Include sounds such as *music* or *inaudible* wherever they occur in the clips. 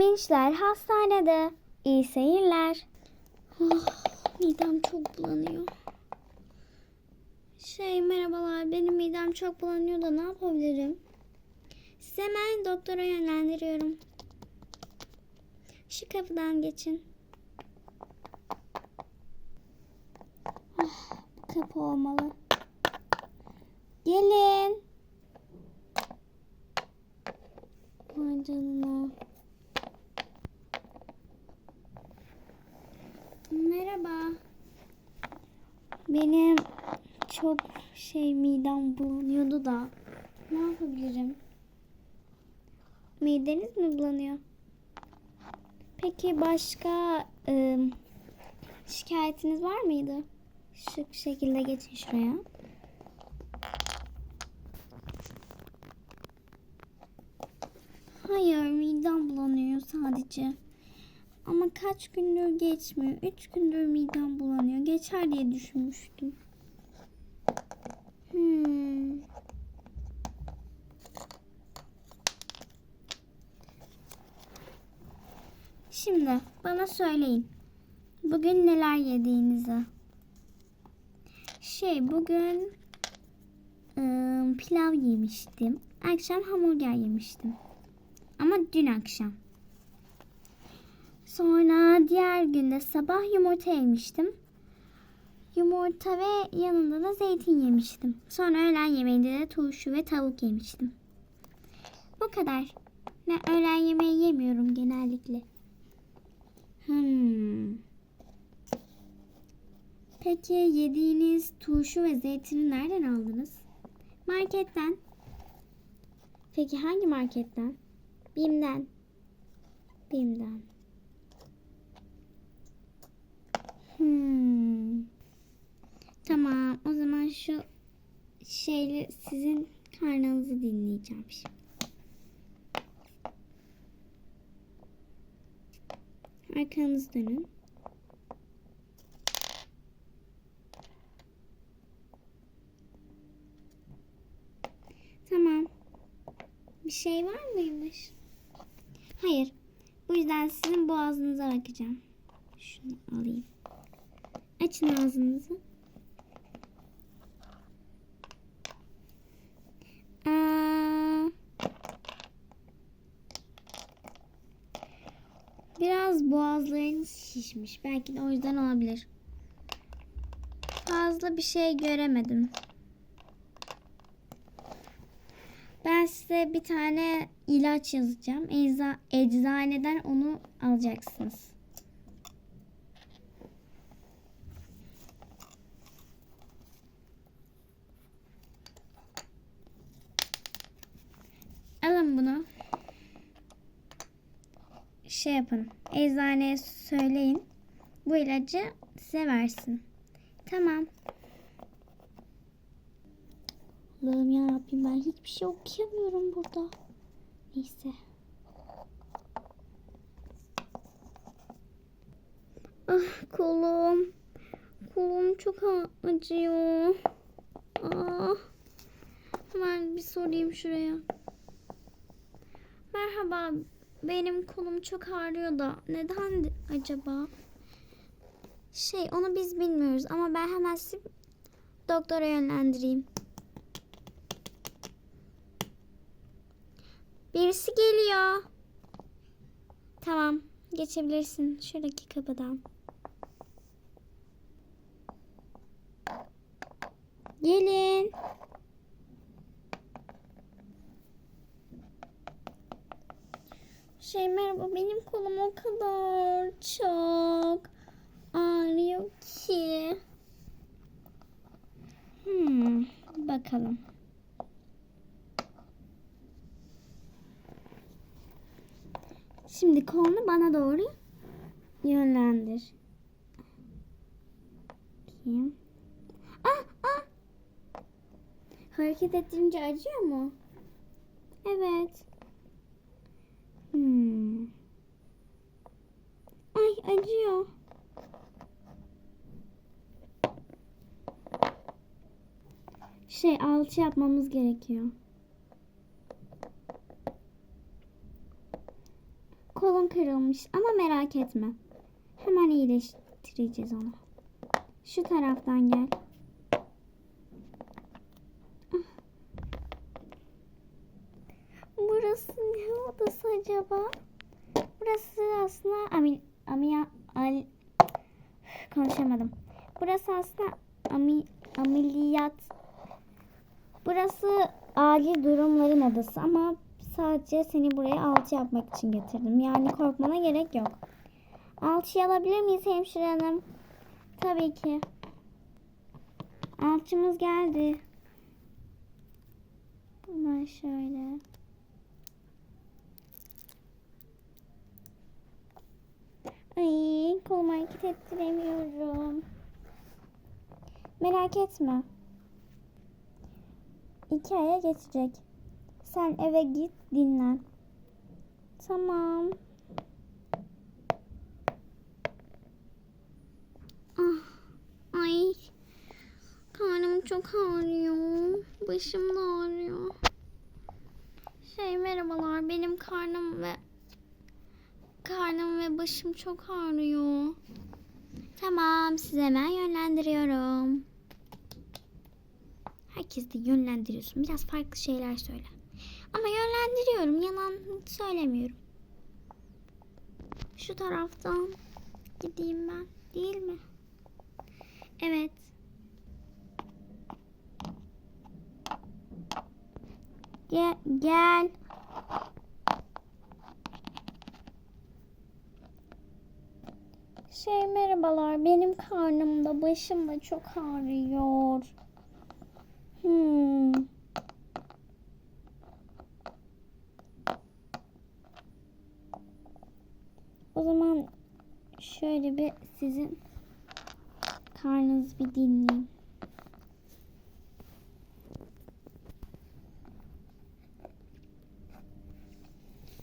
Minçler hastanede. İyi seyirler. Oh, midem çok bulanıyor. Şey merhabalar benim midem çok bulanıyor da ne yapabilirim? Size hemen doktora yönlendiriyorum. Şu kapıdan geçin. Bu kapı olmalı. Gelin. Vay canına. Merhaba. Benim çok şey midem bulanıyordu da ne yapabilirim? Mideniz mi bulanıyor? Peki başka ım, şikayetiniz var mıydı? Şu şekilde geçin şuraya. Hayır midem bulanıyor sadece. Ama kaç gündür geçmiyor. Üç gündür midem bulanıyor. Geçer diye düşünmüştüm. Hmm. Şimdi bana söyleyin. Bugün neler yediğinizi. Şey bugün ıı, pilav yemiştim. Akşam hamburger yemiştim. Ama dün akşam. Sonra diğer günde sabah yumurta yemiştim. Yumurta ve yanında da zeytin yemiştim. Sonra öğlen yemeğinde de turşu ve tavuk yemiştim. Bu kadar. Ben öğlen yemeği yemiyorum genellikle. Hmm. Peki yediğiniz turşu ve zeytini nereden aldınız? Marketten. Peki hangi marketten? Bim'den. Bim'den. Hmm. Tamam. O zaman şu şeyle sizin karnınızı dinleyeceğim şimdi. Arkanızı dönün. Tamam. Bir şey var mıymış? Hayır. Bu yüzden sizin boğazınıza bakacağım. Şunu alayım. Açın ağzınızı. Aa, biraz boğazlarınız şişmiş. Belki de o yüzden olabilir. Fazla bir şey göremedim. Ben size bir tane ilaç yazacağım. Ecza, eczaneden onu alacaksınız. Şey yapın. Eczaneye söyleyin. Bu ilacı size versin. Tamam. Allah'ım ya Rabbim ben hiçbir şey okuyamıyorum burada. Neyse. Ah kolum. Kolum çok acıyor. Ah. Hemen bir sorayım şuraya. Merhaba. Benim kolum çok ağrıyor da neden acaba? Şey onu biz bilmiyoruz ama ben hemen sizi doktora yönlendireyim. Birisi geliyor. Tamam. Geçebilirsin şuradaki kapıdan. Gelin. Şey merhaba benim kolum o kadar çok ağrıyor ki. Hmm, bakalım. Şimdi kolunu bana doğru yönlendir. Bakayım. Ah, ah. Hareket ettirince acıyor mu? Evet. Hmm. Ay acıyor. Şey alçı yapmamız gerekiyor. kolun kırılmış ama merak etme. Hemen iyileştireceğiz onu. Şu taraftan gel. Burası ne odası acaba? Burası aslında amel, amel, al, konuşamadım. Burası aslında ami, ameliyat. Burası acil durumların odası ama sadece seni buraya alçı yapmak için getirdim. Yani korkmana gerek yok. Alçıyı alabilir miyiz hemşire hanım? Tabii ki. Alçımız geldi. Hemen şöyle. Ay kolumu hareket ettiremiyorum. Merak etme. İki aya geçecek. Sen eve git dinlen. Tamam. Ah, ay. Karnım çok ağrıyor. Başım da ağrıyor. Şey merhabalar benim karnım ve karnım ve başım çok ağrıyor. Tamam size hemen yönlendiriyorum. Herkes de yönlendiriyorsun. Biraz farklı şeyler söyle. Ama yönlendiriyorum. Yalan söylemiyorum. Şu taraftan gideyim ben. Değil mi? Evet. Gel. gel. Şey merhabalar. Benim karnım da başım da çok ağrıyor. Hmm. O zaman şöyle bir sizin karnınızı bir dinleyeyim.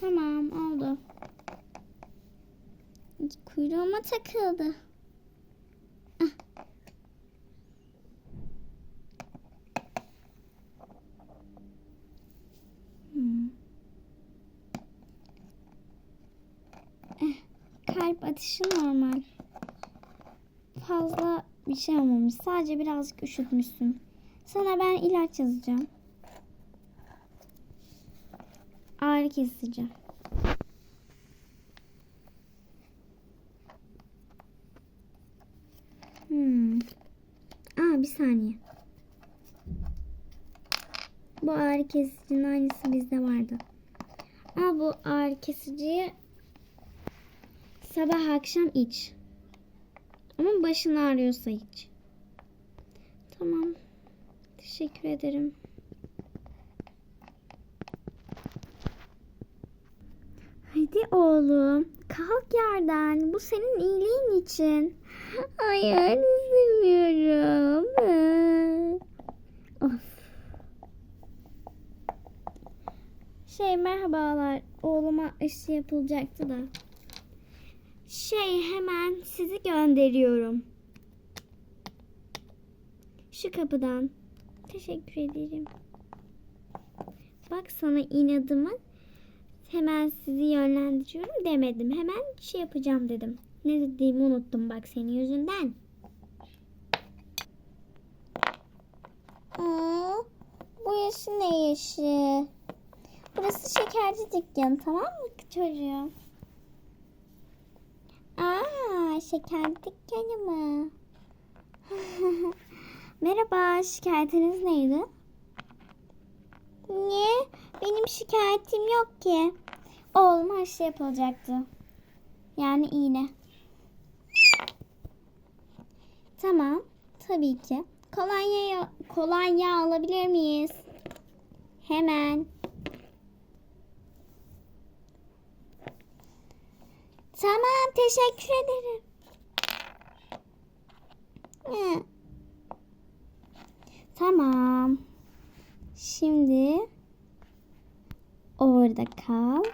Tamam oldu. Kuyruğuma takıldı. Ah. Hmm. Eh, kalp atışı normal. Fazla bir şey olmamış. Sadece birazcık üşütmüşsün. Sana ben ilaç yazacağım. Ağrı kesici. Hmm. Aa bir saniye. Bu ağrı kesicinin aynısı bizde vardı. Ama bu ağrı kesiciyi sabah akşam iç. Ama başın ağrıyorsa iç. Tamam. Teşekkür ederim. Hadi oğlum. Kalk yerden. Bu senin iyiliğin için. Hayır istemiyorum. Of. Şey merhabalar. Oğluma aşı yapılacaktı da. Şey hemen sizi gönderiyorum. Şu kapıdan. Teşekkür ederim. Bak sana inadımı hemen sizi yönlendiriyorum demedim. Hemen şey yapacağım dedim. Ne dediğimi unuttum bak senin yüzünden. Aa, bu yaşı ne yaşı? Burası şekerci dükkanı tamam mı çocuğum? Aa, şeker dükkanı mı? *laughs* Merhaba, şikayetiniz neydi? Niye? Benim şikayetim yok ki. Oğlum her şey yapılacaktı. Yani iğne. Tamam, tabii ki. Kolonya, kolonya alabilir miyiz? Hemen. Tamam, teşekkür ederim. Hı. Tamam. Şimdi orada kal.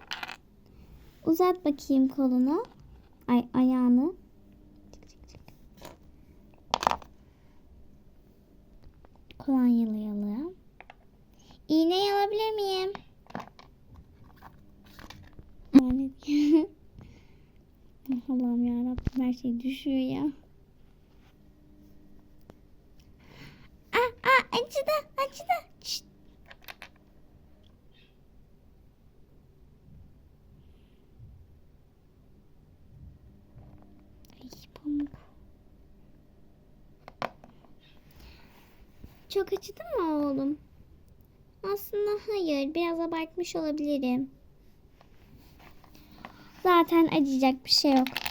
Uzat bakayım kolunu. Ay ayağını. Kolonyalayalım. İğneyi alabilir miyim? *laughs* zannediyor. Allah'ım yarabbim her şey düşüyor ya. Aa, aa acıdı acıdı. Şşt. Ay pamuk. Çok acıdı mı oğlum? Aslında hayır. Biraz abartmış olabilirim. Zaten acıyacak bir şey yok.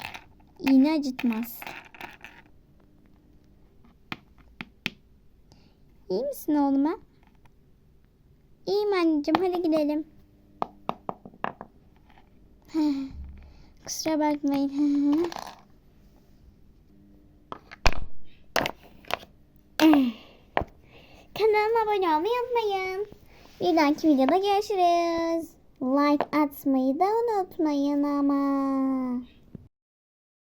İğne acıtmaz. İyi misin oğlum ha? İyiyim anneciğim. Hadi gidelim. *laughs* Kusura bakmayın. *laughs* Kanalıma abone olmayı unutmayın. Bir dahaki videoda görüşürüz. Like atmayı da unutmayın ama.